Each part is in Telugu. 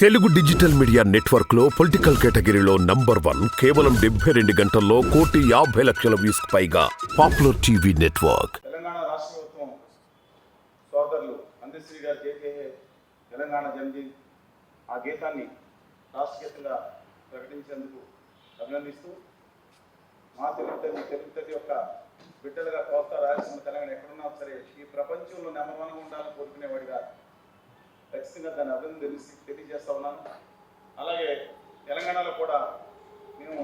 తెలుగు డిజిటల్ మీడియా నెట్వర్క్లో పొలిటికల్ కేటగిరీలో నంబర్ వన్ కేవలం డెబ్బై రెండు గంటల్లో కోటి యాభై లక్షల వ్యూస్ పైగా పాపులర్ టీవీ నెట్వర్క్. తెలంగాణ రాష్ట్ర ప్రభుత్వం సోదరులు అందశ్రీ గారు చేసే తెలంగాణ జన్మదిన్ ఆ గీతాన్ని రాష్ట్ర గీతంగా ప్రకటించేందుకు అభినందిస్తూ మా తెలుగు తల్లి యొక్క బిడ్డలుగా కోస్తా రాయలసీమ తెలంగాణ ఎక్కడున్నా సరే ఈ ప్రపంచంలో నెంబర్ వన్గా ఉండాలని కోరుకునేవాడిగా ఖచ్చితంగా దాన్ని అర్థం తెలిసి తెలియజేస్తా ఉన్నాను. అలాగే తెలంగాణలో కూడా మేము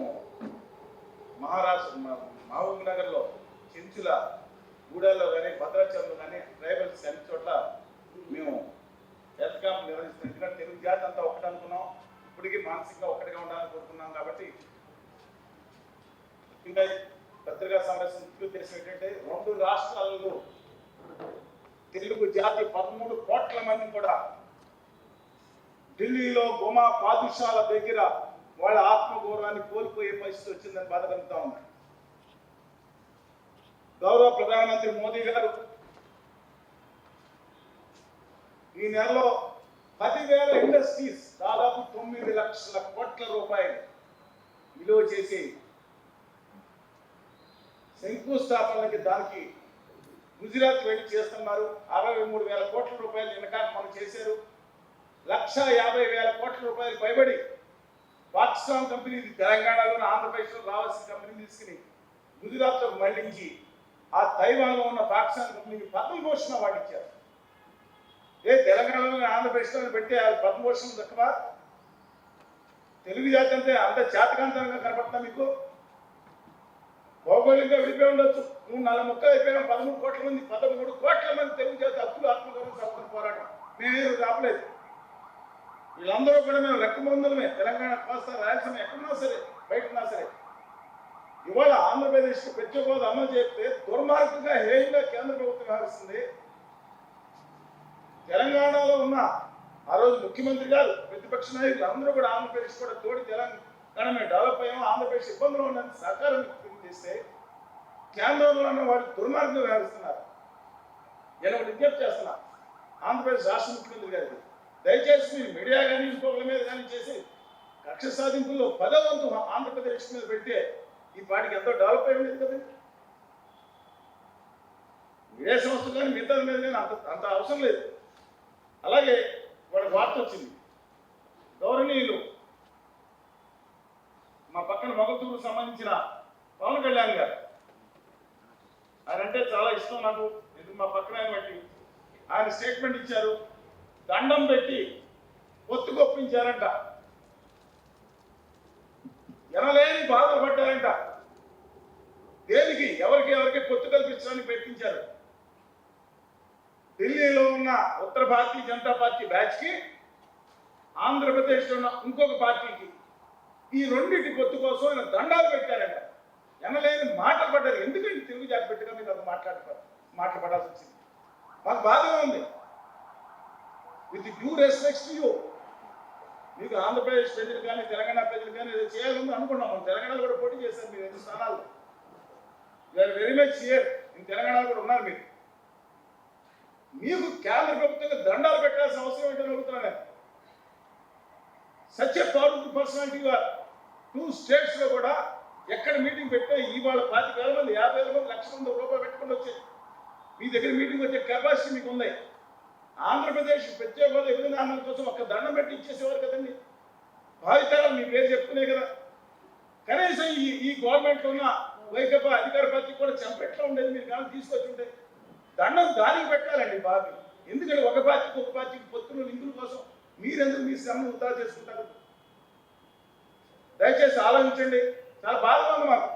మహారాష్ట్ర మహబూబ్ నగర్లో చెంచుల గూడెల్లో కానీ భద్రాచలంలో కానీ ట్రైబల్స్ అన్ని చోట్ల మేము హెల్త్ క్యాంప్ నిర్వహిస్తున్నాం. ఎందుకంటే తెలుగు జాతి అంతా ఒకటి అనుకున్నాం. ఇప్పటికీ మానసికంగా ఒకటిగా ఉండాలని కోరుకున్నాం కాబట్టి ఇంకా పత్రికా సమావేశం ఉద్దేశం ఏంటంటే రెండు రాష్ట్రాలలో తెలుగు జాతి పదమూడు కోట్ల మంది కూడా ఢిల్లీలో గుమా పాదుషాల దగ్గర వాళ్ళ ఆత్మగౌరవాన్ని కోల్పోయే పరిస్థితి వచ్చిందని బాధపడుతూ ఉన్నారు గౌరవ ప్రధానమంత్రి మోదీ గారు ఈ నెలలో పదివేల ఇండస్ట్రీస్ దాదాపు తొమ్మిది లక్షల కోట్ల రూపాయలు విలువ చేసి శంకుస్థాపనకి దానికి గుజరాత్ వెళ్ళి చేస్తున్నారు. అరవై మూడు వేల కోట్ల రూపాయలు వెనకాల మనం చేశారు. లక్ష యాభై వేల కోట్ల రూపాయలు పైబడి పాకిస్తాన్ కంపెనీ తెలంగాణలోని ఆంధ్రప్రదేశ్లో రావాల్సిన కంపెనీ తీసుకుని గుజరాత్లో మళ్ళించి ఆ తైవాన్లో ఉన్న పాకిస్తాన్ కంపెనీకి పద్మభూషణ వాటిచ్చారు. ఏ తెలంగాణలోని ఆంధ్రప్రదేశ్లో పెట్టి ఆ పద్మభూషణం దక్కవా తెలుగు జాతి అంటే అంత జాతకాంతరంగా కనపడతా మీకు? భౌగోళికంగా విడిపోయి ఉండొచ్చు. నువ్వు నలభై ముక్కలు అయిపోయినా పదమూడు కోట్ల మంది పదమూడు కోట్ల మంది తెలుగు జాతి హక్కులు ఆత్మగౌరవం సంపద పోరాటం. మేమే రాపలేదు వీళ్ళందరూ కూడా మేము రెక్కమందులమే. తెలంగాణ కోస్తా రాయలసీమ ఎక్కడున్నా సరే బయట ఉన్నా సరే. ఇవాళ ఆంధ్రప్రదేశ్ ప్రత్యేక హోదా అమలు చేస్తే దుర్మార్గంగా హేయంగా కేంద్ర ప్రభుత్వం వ్యవహరిస్తుంది. తెలంగాణలో ఉన్న ఆ రోజు ముఖ్యమంత్రి గారు ప్రతిపక్ష నాయకులు అందరూ కూడా ఆంధ్రప్రదేశ్ కూడా తోడి తెలంగాణ మేము డెవలప్ అయ్యాము ఆంధ్రప్రదేశ్ ఇబ్బందులు ఉన్నది సహకారం చేస్తే కేంద్రంలో ఉన్న వాళ్ళు దుర్మార్గంగా వ్యవహరిస్తున్నారు. నేను ఒకటి విజ్ఞప్తి చేస్తున్నా. ఆంధ్రప్రదేశ్ రాష్ట్ర ముఖ్యమంత్రి గారికి దయచేసి మీరు మీడియా కానీ ఇంకొకరి మీద కానీ చేసి కక్ష సాధింపుల్లో పదో వంతు ఆంధ్రప్రదేశ్ మీద పెడితే ఈ పాటికి ఎంతో డెవలప్ అయ్యింది కదండి. మీడియా సంస్థలు కానీ మిగతా మీద కానీ అంత అంత అవసరం లేదు. అలాగే వాడికి వార్త వచ్చింది. గౌరవనీయులు మా పక్కన మొగతూరు సంబంధించిన పవన్ కళ్యాణ్ గారు. ఆయన అంటే చాలా ఇష్టం నాకు. ఎందుకు మా పక్కన ఆయన ఆయన స్టేట్మెంట్ ఇచ్చారు. దండం పెట్టి కొత్తుకొప్పించారంట ఎనలేని బాధలు పడ్డారంట. దేనికి? ఎవరికి? ఎవరికి పొత్తు కల్పించడానికి పెట్టించారు ఢిల్లీలో ఉన్న ఉత్తర భారతీయ జనతా పార్టీ బ్యాచ్కి ఆంధ్రప్రదేశ్లో ఉన్న ఇంకొక పార్టీకి ఈ రెండింటి పొత్తు కోసం ఆయన దండాలు పెట్టారంట. ఎనలేని మాటలు పడ్డారు. ఎందుకంటే తెలుగు జాతి పెట్టిగా మీరు అది మాట్లాడ మాట్లాడాల్సి వచ్చింది? మాకు బాధగా ఉంది. విత్ డ్యూ రెస్పెక్ట్స్ యూ మీకు ఆంధ్రప్రదేశ్ ప్రజలు కానీ తెలంగాణ ప్రజలు కానీ ఏదో చేయాలని అనుకున్నాం మనం తెలంగాణలో కూడా పోటీ చేశారు మీరు ఎన్ని స్థానాలు? You're very much here in తెలంగాణలో కూడా ఉన్నారు మీరు. మీకు కేంద్ర ప్రభుత్వంగా దండాలు పెట్టాల్సిన అవసరం ఏంటని అడుగుతున్నాను such a powerful personality two స్టేట్స్లో కూడా ఎక్కడ మీటింగ్ పెట్టినా ఇవాళ పాతిక వేల మంది యాభై వేల మంది లక్ష మంది రూపాయలు పెట్టుకుని వచ్చాయి మీ దగ్గర మీటింగ్ వచ్చే కెపాసిటీ మీకు ఉన్నాయి. ఆంధ్రప్రదేశ్ ప్రత్యేక హోదా విధానం కోసం ఒక దండం పెట్టి ఇచ్చేసేవారు కదండి. భావితరాలు మీ పేరు చెప్తున్నాయి కదా. కనీసం ఈ ఈ గవర్నమెంట్లో ఉన్న వైకపా అధికార పార్టీ కూడా చంపెట్లో ఉండేది మీరు కానీ తీసుకొచ్చి ఉంటే దండం దానికి పెట్టాలండి బాబు. ఎందుకంటే ఒక పార్టీకి ఒక పార్టీకి పొత్తులు లింకుల కోసం మీరెందుకు మీ శ్రమను వృధా చేసుకుంటారు? దయచేసి ఆలోచించండి. చాలా బాధగా ఉంది మాకు.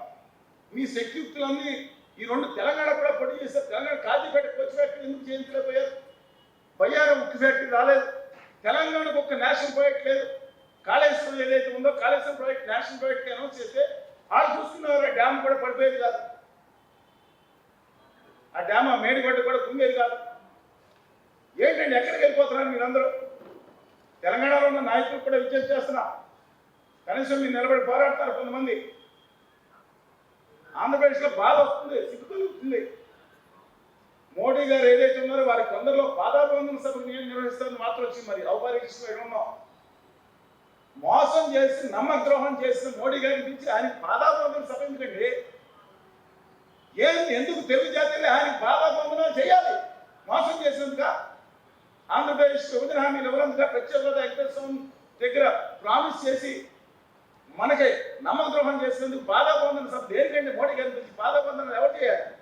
మీ శక్తియుక్తులన్నీ ఈ రెండు తెలంగాణ కూడా పొడి చేశారు. తెలంగాణ కాజీపేట కోచ్ ఎందుకు చేయించలేకపోయారు బయ్యారం ఉక్కు ఫ్యాక్టరీ రాలేదు. తెలంగాణకు ఒక నేషనల్ ప్రాజెక్ట్ లేదు. కాళేశ్వరం ఏదైతే ఉందో Kaleshwaram project national project announce చేస్తే వాళ్ళు చూస్తున్నారు డ్యామ్ కూడా పడిపోయేది కాదు. ఆ డ్యామ్ ఆ మేడిగడ్డ కూడా కుంగేది కాదు. ఏంటండి ఎక్కడికి వెళ్ళిపోతున్నారు మీరందరూ? తెలంగాణలో ఉన్న నాయకులు కూడా విజ్ఞప్తి చేస్తున్నా. కనీసం మీరు నిలబడి పోరాడతారు కొంతమంది. ఆంధ్రప్రదేశ్లో బాధ వస్తుంది సిగ్గు కలుగుతుంది మోడీ గారు ఏదైతే ఉన్నారో వారి తొందరలో పాదాభివందన సభ నిర్వహిస్తారని మాత్రం వచ్చింది మరి ఔపచారిక ఉన్నాం. మోసం చేసి నమ్మద్రోహం చేసిన మోడీ గారి నుంచి ఆయన పాదాభివందన సభ ఎందుకండి? ఏంది? ఎందుకు తెలుగు జాతీయులు ఆయన బాధాబంధనం చేయాలి? మోసం చేసినందుక? ఆంధ్రప్రదేశ్ విభజన హామీలు ఎవరందుక ప్రత్యేక హోదా దగ్గర ప్రామిస్ చేసి మనకి నమ్మద్రోహం చేసినందుకు బాధాబంధన సభ దేనికండి? మోడీ గారి నుంచి బాధాబంధన ఎవరు చేయాలి?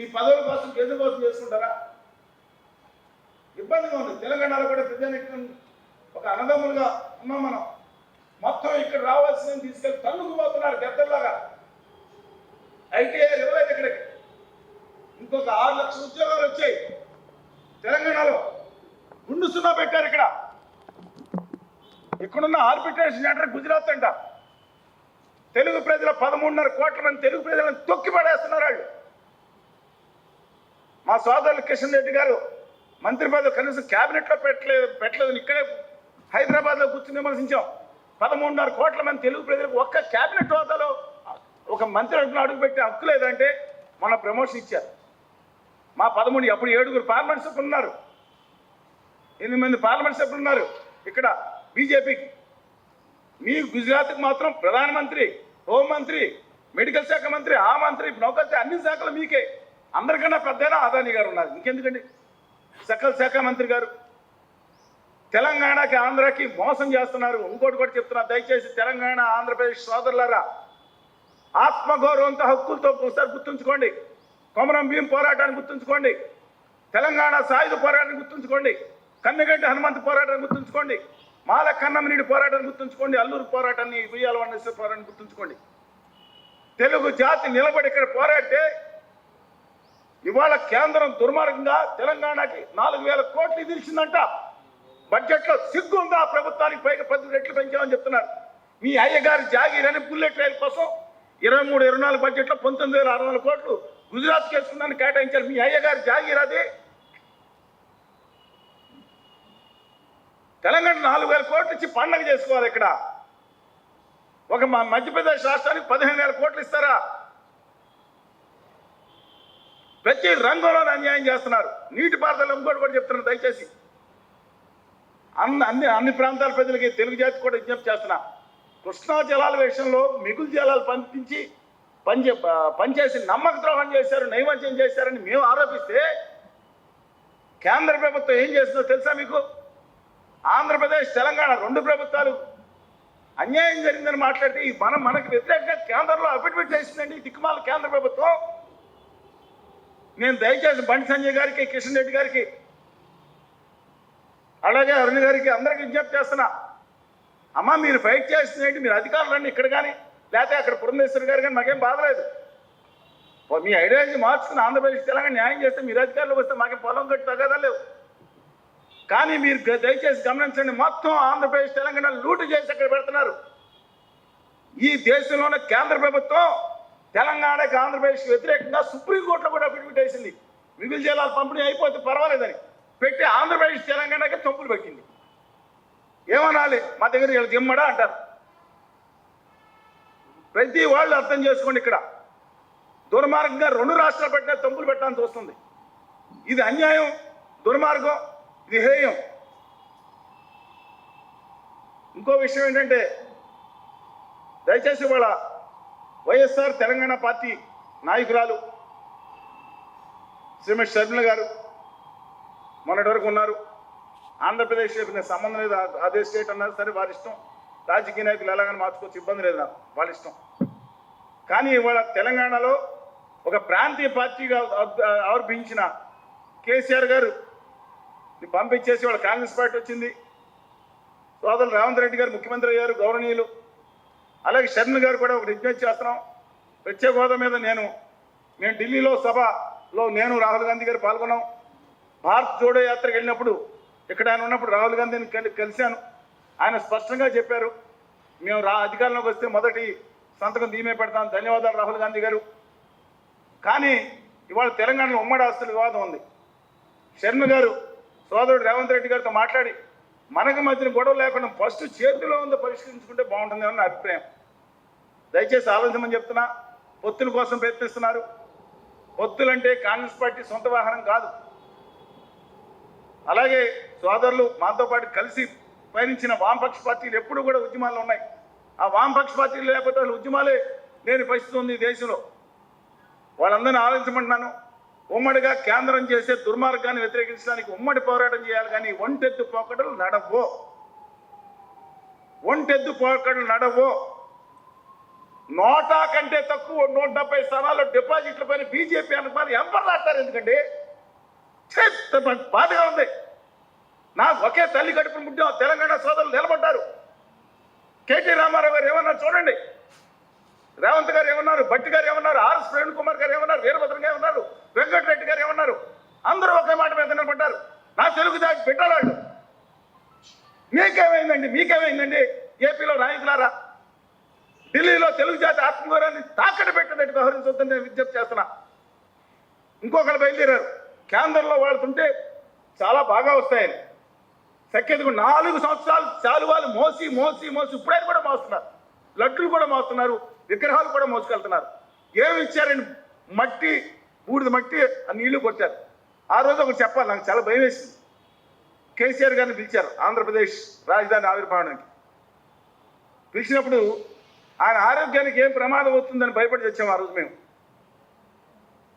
ఈ పదవుల కోసం కేంద్ర కోసం చేసుకుంటారా? ఇబ్బందిగా ఉంది. తెలంగాణలో కూడా ప్రజానికి ఒక అన్నదమ్ములుగా ఉన్నాం మనం. మొత్తం ఇక్కడ రావాల్సిన తీసుకెళ్ళి తన్నుకుపోతున్నారు పెద్దలాగా గద్దల్లాగా ఐటీఐ ఇవ్వలేదు ఇక్కడికి. ఇంకొక ఆరు లక్షల ఉద్యోగాలు వచ్చాయి. తెలంగాణలో రెండు సున్నా పెట్టారు ఇక్కడ. ఇక్కడున్న ఆర్బిట్రేషన్ సెంటర్ గుజరాత్ అంట. తెలుగు ప్రజల పదమూడున్నర కోట్ల మంది తెలుగు ప్రజలను తొక్కి పడేస్తున్నారు వాళ్ళు. మా సోదరులు కిషన్ రెడ్డి గారు మంత్రి పదవి కనీసం క్యాబినెట్లో పెట్టలేదు పెట్టలేదు ఇక్కడే హైదరాబాద్లో కూర్చుని విమర్శించాం. పదమూడున్నర కోట్ల మంది తెలుగు ప్రజలకు ఒక్క క్యాబినెట్ హోదాలో ఒక మంత్రి అడుగులు అడుగు పెట్టే హక్కు లేదంటే మన ప్రమోషన్ ఇచ్చారు. మా పదమూడు అప్పుడు ఏడుగురు పార్లమెంట్ సభ్యులు ఉన్నారు. ఎనిమిది మంది పార్లమెంట్ సభ్యులు ఉన్నారు. ఇక్కడ బీజేపీకి. మీ గుజరాత్కి మాత్రం ప్రధానమంత్రి హోంమంత్రి మెడికల్ శాఖ మంత్రి ఆ మంత్రి నౌకర్ అన్ని శాఖలు మీకే. అందరికన్నా పెద్దైన అదాని గారు ఉన్నారు. ఇంకెందుకండి? సకల శాఖ మంత్రి గారు. తెలంగాణకి ఆంధ్రాకి మోసం చేస్తున్నారు. ఇంకోటి కూడా చెప్తున్నా దయచేసి తెలంగాణ ఆంధ్రప్రదేశ్ సోదరులారా ఆత్మగౌరవంతో హక్కులతో ఒకసారి గుర్తుంచుకోండి. కొమరం భీం పోరాటాన్ని గుర్తుంచుకోండి. తెలంగాణ సాయుధ పోరాటాన్ని గుర్తుంచుకోండి. కన్నగడ్డ హనుమంత్ పోరాటాన్ని గుర్తుంచుకోండి. మాల కన్నమనీడి పోరాటాన్ని గుర్తుంచుకోండి. అల్లూరు పోరాటాన్ని ఉయ్యాల వన్నేశ్వర పోరాటాన్ని గుర్తుంచుకోండి. తెలుగు జాతి నిలబడి ఇక్కడ పోరాడితే ఇవాళ కేంద్రం దుర్మార్గంగా తెలంగాణకి నాలుగు వేల కోట్లు ఇదిలిచిందంట బడ్జెట్లో సిగ్గుందా ప్రభుత్వానికి పైగా పది రెట్లు పెంచామని చెప్తున్నారు. మీ అయ్యగారి జాగీర్ అని బుల్లెట్ రైలు కోసం ఇరవై మూడు ఇరవై నాలుగు బడ్జెట్లో పంతొమ్మిది వేల ఆరు వందల కోట్లు గుజరాత్ కేసుకున్నాను కేటాయించారు. మీ అయ్యగారి జాగీర్ అది. తెలంగాణ నాలుగు వేల కోట్లు ఇచ్చి పండగ చేసుకోవాలి ఇక్కడ. ఒక మా మధ్యప్రదేశ్ రాష్ట్రానికి పదిహేను వేల కోట్లు ఇస్తారా? ప్రతి రంగంలో అన్యాయం చేస్తున్నారు. నీటిపారుదల ఇంకోటి కూడా చెప్తున్నారు దయచేసి. అన్ని అన్ని అన్ని ప్రాంతాల ప్రజలకి తెలుగు జాతి కూడా విజ్ఞప్తి చేస్తున్నా. కృష్ణా జలాల విషయంలో మిగులు జలాలు పంపించి పనిచే పనిచేసి నమ్మక ద్రోహం చేశారు నైవంచం చేశారని మేము ఆరోపిస్తే కేంద్ర ప్రభుత్వం ఏం చేస్తుందో తెలుసా మీకు? ఆంధ్రప్రదేశ్ తెలంగాణ రెండు ప్రభుత్వాలు అన్యాయం జరిగిందని మాట్లాడితే మనం మనకు వ్యతిరేకంగా కేంద్రంలో అఫిడవిట్ చేసిందండి దిక్కుమాల కేంద్ర ప్రభుత్వం. నేను దయచేసి బండి సంజయ్ గారికి కిషన్ రెడ్డి గారికి అలాగే అరుణ్ గారికి అందరికి విజ్ఞప్తి చేస్తున్నా. అమ్మా మీరు ఫైట్ చేస్తున్నట్టు మీరు అధికారులు రండి ఇక్కడ కానీ. లేకపోతే అక్కడ పురంధేశ్వరి గారు కానీ మాకేం బాధలేదు మీ ఐడియాలజీ మార్చుకుని ఆంధ్రప్రదేశ్ తెలంగాణ న్యాయం చేస్తే మీరు అధికారులకు వస్తే మాకేం పొలం కట్టి తగ్గదా లేవు. కానీ మీరు దయచేసి గమనించండి మొత్తం ఆంధ్రప్రదేశ్ తెలంగాణ లూటు చేసి అక్కడ పెడుతున్నారు. ఈ దేశంలోనే కేంద్ర ప్రభుత్వం తెలంగాణకి ఆంధ్రప్రదేశ్ వ్యతిరేకంగా సుప్రీంకోర్టులో కూడా అఫిడవిట్ వేసింది. మిగులు జిల్లాలు పంపిణీ అయిపోతే పర్వాలేదని పెట్టి ఆంధ్రప్రదేశ్ తెలంగాణకి తప్పులు పెట్టింది. ఏమనాలి? మా దగ్గర వీళ్ళు దిమ్మడా అంటారు. ప్రతి వాళ్ళు అర్థం చేసుకోండి ఇక్కడ. దుర్మార్గంగా రెండు రాష్ట్రాలు పెట్టిన తప్పులు పెట్టాల్సి వస్తుంది. ఇది అన్యాయం దుర్మార్గం ఇది హేయం. ఇంకో విషయం ఏంటంటే దయచేసి వాళ్ళ వైఎస్ఆర్ తెలంగాణ పార్టీ నాయకురాలు శ్రీమతి షర్మిల గారు మొన్నటి వరకు ఉన్నారు. ఆంధ్రప్రదేశ్ నాకు సంబంధం లేదు. అదే స్టేట్ అన్నారు సరే వారి ఇష్టం. రాజకీయ నాయకులు ఎలాగని మార్చుకోవచ్చు ఇబ్బంది లేదు? నాకు వాళ్ళ ఇష్టం. కానీ ఇవాళ తెలంగాణలో ఒక ప్రాంతీయ పార్టీగా ఆవిర్భించిన కేసీఆర్ గారు పంపించేసి వాళ్ళ కాంగ్రెస్ పార్టీ వచ్చింది. సోదరులు రేవంత్ రెడ్డి గారు ముఖ్యమంత్రి అయ్యారు గౌరవనీయులు. అలాగే శరణ్ గారు కూడా ఒక విజ్ఞప్తి చేస్తున్నాం. ప్రత్యేక హోదా మీద నేను నేను ఢిల్లీలో సభలో నేను రాహుల్ గాంధీ గారు పాల్గొన్నాం. భారత్ జోడో యాత్రకు వెళ్ళినప్పుడు ఇక్కడ ఆయన ఉన్నప్పుడు రాహుల్ గాంధీని కలిశాను. ఆయన స్పష్టంగా చెప్పారు మేము రా అధికారంలోకి వస్తే మొదటి సంతకం దీమే పెడతాం. ధన్యవాదాలు రాహుల్ గాంధీ గారు. కానీ ఇవాళ తెలంగాణలో ఉమ్మడి ఆస్తుల వివాదం ఉంది. శర్మ గారు సోదరుడు రేవంత్ రెడ్డి గారితో మాట్లాడి మనకు మధ్యన గొడవ లేకుండా ఫస్ట్ చేతిలో ఉందో పరిష్కరించుకుంటే బాగుంటుంది నా అభిప్రాయం. దయచేసి ఆలోచించమని చెప్తున్నా పొత్తుల కోసం ప్రయత్నిస్తున్నారు. పొత్తులంటే కాంగ్రెస్ పార్టీ సొంత వాహనం కాదు. అలాగే సోదరులు మాతో పాటు కలిసి పయనించిన వామపక్ష పార్టీలు ఎప్పుడు కూడా ఉద్యమాలు ఉన్నాయి. ఆ వామపక్ష పార్టీలు లేకపోతే వాళ్ళు ఉద్యమాలే లేని పరిస్థితి ఉంది ఈ దేశంలో. వాళ్ళందరినీ ఆలోచించమంటున్నాను. ఉమ్మడిగా కేంద్రం చేసే దుర్మార్గాన్ని వ్యతిరేకించడానికి ఉమ్మడి పోరాటం చేయాలి కానీ ఒంటెత్తు పోకడలు నడవు. ఒంటెద్దు పోకడలు నడవు. నోటా కంటే తక్కువ నూట డెబ్బై స్థానాల్లో డిపాజిట్ల పైన బీజేపీ అనుకున్నారు ఎంపర్లాడతారు ఎందుకండి? బాధగా ఉంది. నాకు ఒకే తల్లి కడుపును పుట్టిన తెలంగాణ సోదరులు నిలబడ్డారు. కేటీ రామారావు గారు ఏమన్నా చూడండి. రేవంత్ గారు ఏమన్నారు? భట్టి గారు ఏమన్నారు? ఆర్ఎస్ ప్రవీణ్ కుమార్ గారు ఏమన్నారు? వీరభద్రం గారు ఏమన్నారు? వెంకటరెడ్డి గారు ఏమన్నారు? అందరూ ఒకే మాట మీద నిలబడ్డారు. నా తెలుగు దాటి పెట్టాలాడు మీకేమైందండి? మీకేమైందండి? ఏపీలో నాయకులారా? ఢిల్లీలో తెలుగు జాతి ఆత్మగౌరవాన్ని తాకట్టు పెట్టినట్టు వ్యవహరించొద్దని నేను విజ్ఞప్తి చేస్తున్నా. ఇంకొకరు బయలుదేరారు. కేంద్రంలో వాడుతుంటే చాలా బాగా వస్తాయని. సఖ్యతకు నాలుగు సంవత్సరాలు చాలు వాళ్ళు మోసి మోసి మోసి. ఇప్పుడైనా కూడా మోస్తున్నారు. లడ్డులు కూడా మోస్తున్నారు. విగ్రహాలు కూడా మోసుకెళ్తున్నారు. ఏమి ఇచ్చారని మట్టి బూడిద మట్టి ఆ నీళ్ళు కొట్టారు. ఆ రోజు ఒకటి చెప్పాలి నాకు చాలా భయం వేసింది. కేసీఆర్ గారిని పిలిచారు ఆంధ్రప్రదేశ్ రాజధాని ఆవిర్భావానికి. పిలిచినప్పుడు ఆయన ఆరోగ్యానికి ఏం ప్రమాదం అవుతుందని భయపడి తెచ్చాము ఆ రోజు మేము.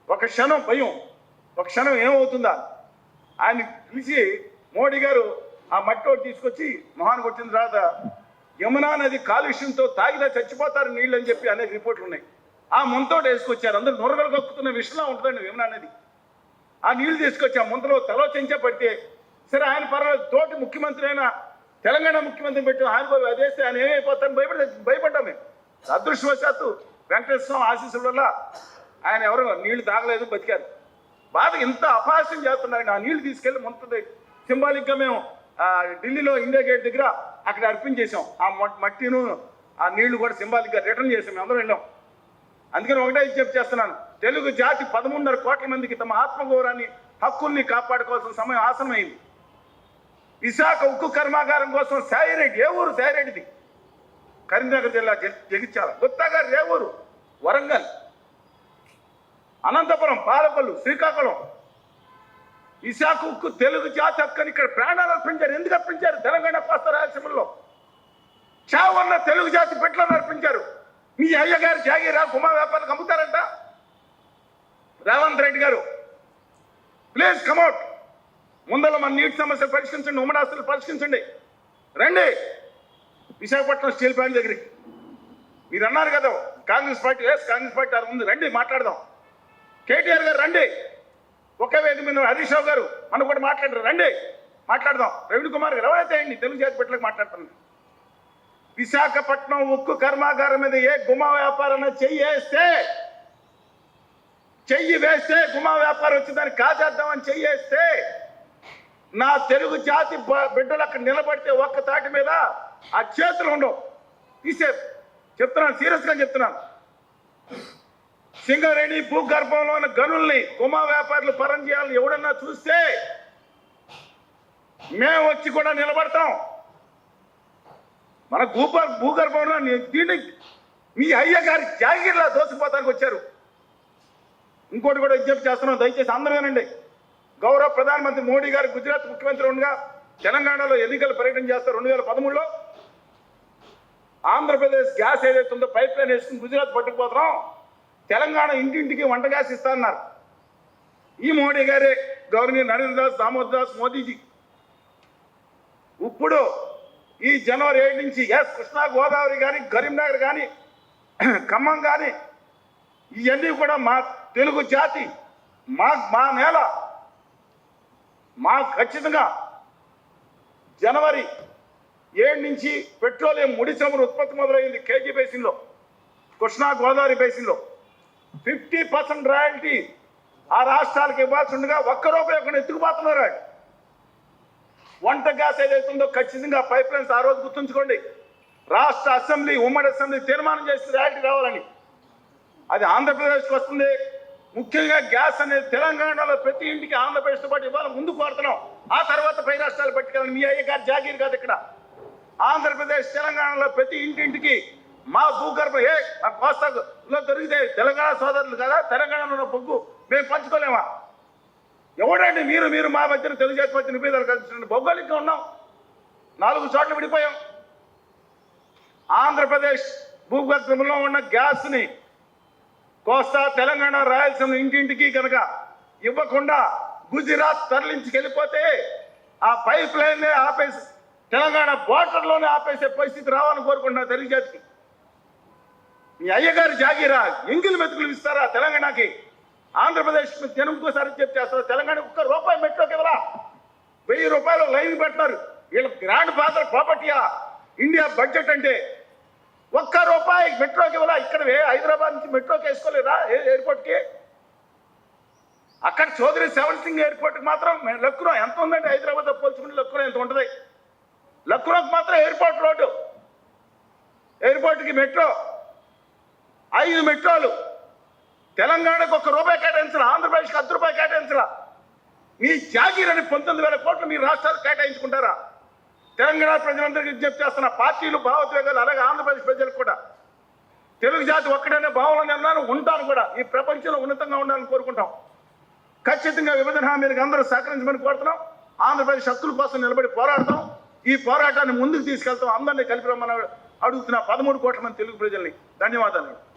ఒక క్షణం భయం ఒక క్షణం ఏమవుతుందా? ఆయన పిలిచి మోడీ గారు ఆ మట్టి ఒకటి తీసుకొచ్చి మొహాన్ని కొట్టిన తర్వాత యమునా నది కాలుష్యంతో తాగినా చచ్చిపోతారు నీళ్ళు అని చెప్పి అనేక రిపోర్ట్లు ఉన్నాయి. ఆ ముంతో వేసుకొచ్చారు. అందరూ నొరగలు కక్కుతున్న విషయంలో ఉంటుందండి యమునా నది. ఆ నీళ్ళు తీసుకొచ్చి ఆ ముంతలో తలో చెంచే పడితే సరే ఆయన పర్వాలేదు తోటి ముఖ్యమంత్రి అయినా తెలంగాణ ముఖ్యమంత్రి పెట్టి ఆయన అదేస్తే ఆయన ఏమైపోతారని భయపడి భయపడ్డాం మేము. అదృష్టవశాత్తు వెంకటేశ్వర ఆశీస్సుల వల్ల ఆయన ఎవరు నీళ్ళు తాగలేదు బతికారు. బాధ ఇంత అపహాస్యం చేస్తున్నారు ఆ నీళ్ళు తీసుకెళ్ళి ముంత సింబాలిక్గా మేము ఢిల్లీలో ఇండియా గేట్ దగ్గర అక్కడ అర్పించేసాం ఆ మట్- మట్టిను ఆ నీళ్ళు కూడా సింబాలిక్గా రిటర్న్ చేసాం అందరం వెళ్ళాం అందుకని ఒకటే విజ్ఞప్తి చేస్తున్నాను. తెలుగు జాతి పదమూడున్నర కోట్ల మందికి తమ ఆత్మగౌరవాన్ని హక్కుల్ని కాపాడుకోవాల్సిన సమయం ఆసనమైంది విశాఖ ఉక్కు కర్మాగారం కోసం సాయిరెడ్డి ఏ ఊరు సాయిరెడ్డిది? కరీంనగర్ జిల్లా జగిత్యాల. గుత్తగారు ఏ ఊరు వరంగల్. అనంతపురం పాలకొల్లు శ్రీకాకుళం. విశాఖ ఉక్కు తెలుగు జాతి హక్కుని ఇక్కడ ప్రాణాలు అర్పించారు. ఎందుకు అర్పించారు? తెలంగాణ పాస్త రాయలసీమలో. చావన్న తెలుగు జాతి పెట్లను అర్పించారు. మీ అయ్యగారు జాగీరా కుమా వ్యాపారాలకు అమ్ముతారంట. రేవంత్ రెడ్డి గారు ప్లీజ్ కమౌట్ ముందర మన నీటి సమస్యలు పరిష్కరించండి ఉమ్మడి ఆస్తులు పరిష్కరించండి. రండి. విశాఖపట్నం స్టీల్ ప్లాంట్ దగ్గరికి. మీరు అన్నారు కదా Congress party yes Congress party అది ఉంది రండి మాట్లాడదాం. కేటీఆర్ గారు రండి. ఒకే వేదిక మీద హరీష్ రావు గారు మనం కూడా మాట్లాడరు. రండి మాట్లాడదాం. రవీణ్ కుమార్ గారు ఎవరైతే అండి తెలుగు జాతి పెట్టలకు మాట్లాడుతున్నాను విశాఖపట్నం ఉక్కు కర్మాగారం మీద ఏ గుమా వ్యాపారం చెయ్యి వేస్తే చెయ్యి వేస్తే గుమా వ్యాపారం వచ్చిందని కాజేద్దామని చెయ్యి వేస్తే నా తెలుగు జాతి బిడ్డలు అక్కడ నిలబడితే ఒక్క తాటి మీద ఆ చేతులు ఉండవు. తీసే చెప్తున్నాను సీరియస్గా చెప్తున్నాను. సింగరేణి భూగర్భంలో ఉన్న గనుల్ని గుమా వ్యాపారులు పరం చేయాలని ఎవడన్నా చూస్తే మేము వచ్చి కూడా నిలబడతాం. మన భూపర్ భూగర్భంలో దీన్ని మీ అయ్య గారి జాగిర్లా దోసుకుపోతానికి వచ్చారు. ఇంకోటి కూడా విజ్ఞప్తి చేస్తున్నాం దయచేసి అందరూనండి గౌరవ ప్రధానమంత్రి మోడీ గారు గుజరాత్ ముఖ్యమంత్రి ఉండగా తెలంగాణలో ఎన్నికలు పర్యటన చేస్తారు రెండు వేల పదమూడులో. ఆంధ్రప్రదేశ్ గ్యాస్ ఏదైతే ఉందో పైప్ లైన్ వేసుకుని గుజరాత్ పట్టుకుపోతున్నాం. తెలంగాణ ఇంటింటికి వంట గ్యాస్ ఇస్తారన్నారు ఈ మోడీ గారే గవర్నర్ నరేంద్ర దాస్ దామోదర్ దాస్ మోదీజీ. ఇప్పుడు ఈ జనవరి ఏడు నుంచి ఎస్ కృష్ణా గోదావరి కానీ కరీంనగర్ కానీ ఖమ్మం కానీ ఇవన్నీ కూడా మా తెలుగు జాతి మా మా నేల మా ఖచ్చితంగా జనవరి ఏడు నుంచి పెట్రోలియం ముడి చమురు ఉత్పత్తి మొదలైంది కేజీ బేసిన్లో కృష్ణా గోదావరి బేసిన్లో. ఫిఫ్టీ పర్సెంట్ రాయల్టీ ఆ రాష్ట్రాలకు ఇవ్వాల్సి ఉండగా ఒక్క రూపాయి ఒక ఎత్తుకుపోతున్నారు వంట గ్యాస్ ఏదైతుందో ఖచ్చితంగా పైప్ లైన్స్ ఆ రోజు గుర్తుంచుకోండి. రాష్ట్ర అసెంబ్లీ ఉమ్మడి అసెంబ్లీ తీర్మానం చేసి రాయల్టీ రావాలని. అది ఆంధ్రప్రదేశ్కి వస్తుంది. ముఖ్యంగా గ్యాస్ అనేది తెలంగాణలో ప్రతి ఇంటికి ఆంధ్రప్రదేశ్తో పాటు ఇవాళ ముందు కోరుతున్నాం. ఆ తర్వాత పై రాష్ట్రాలు పట్టుకెళ్ళండి. మీ అయ్య గారు జాగీర్ కాదు ఇక్కడ. ఆంధ్రప్రదేశ్ తెలంగాణలో ప్రతి ఇంటింటికి మా భూగర్భ ఏ మా కోస్తాలో దొరికితే తెలంగాణ సోదరులు కదా తెలంగాణలో ఉన్న బొగ్గు మేము పంచుకోలేమా? ఎవడండి మీరు మీరు మా మధ్యన తెలుగుదేశం జాతి మధ్య నిబేదాలు కల్పిస్తున్న భౌగోళికంగా ఉన్నాం. నాలుగు చోట్ల విడిపోయాం. ఆంధ్రప్రదేశ్ భూగర్భంలో ఉన్న గ్యాస్ని కోస్తా తెలంగాణ రాయలసీమ ఇంటింటికి కనుక ఇవ్వకుండా గుజరాత్ తరలించుకెళ్ళిపోతే ఆ పైప్ లైన్ ఆపేసి తెలంగాణ బోర్డర్లోనే ఆపేసే పరిస్థితి రావాలని కోరుకుంటున్నా తెలుగు జాతికి మీ అయ్యగారు జాగీరా ఎంగిలి మెతుకులు ఇస్తారా తెలంగాణకి? ఆంధ్రప్రదేశ్ జనంకోసారి చెప్పి చేస్తారా తెలంగాణ ఒక్క రూపాయి మెట్రోకి ఇవ్వరా వెయ్యి రూపాయలు లైన్ పెట్టినారు వీళ్ళ గ్రాండ్ ఫాదర్ ప్రాపర్టీయా? ఇండియా బడ్జెట్ అంటే ఒక్క రూపాయి మెట్రోకి ఇవ్వరా ఇక్కడ హైదరాబాద్ నుంచి మెట్రోకి వేసుకోలేరా ఏ- ఎయిర్పోర్ట్కి? అక్కడ చౌదరి సెవెన్ సింగ్ ఎయిర్పోర్ట్కి మాత్రం లక్రో ఎంత ఉందండి హైదరాబాద్ పోల్చుకుంటే లక్నో ఎంత ఉంటుంది? లక్నోకి మాత్రం ఎయిర్పోర్ట్ రోడ్డు. ఎయిర్పోర్ట్కి మెట్రో. ఐదు మెట్రోలు. తెలంగాణకు ఒక్క రూపాయి కేటాయించరా ఆంధ్రప్రదేశ్కి అర్ధ రూపాయి కేటాయించరా? మీ జాగీరని పంతొమ్మిది వేల కోట్లు మీ రాష్ట్రాలు కేటాయించుకుంటారా? తెలంగాణ ప్రజలందరికీ విజ్ఞప్తి చేస్తున్న పార్టీలు భావోద్వేగాలు అలాగే ఆంధ్రప్రదేశ్ ప్రజలకు కూడా. తెలుగు జాతి ఒక్కడనే భావనని అన్నాను ఉంటాను కూడా. ఈ ప్రపంచంలో ఉన్నతంగా ఉండాలని కోరుకుంటాం. ఖచ్చితంగా విభజన హామీలకు అందరూ సహకరించమని కోరుతున్నాం. ఆంధ్రప్రదేశ్ హక్కుల కోసం నిలబడి పోరాడతాం. ఈ పోరాటాన్ని ముందుకు తీసుకెళ్తాం. అందరినీ కలిపి రమ్మని అడుగుతున్న పదమూడు కోట్ల మంది తెలుగు ప్రజల్ని. ధన్యవాదాలు.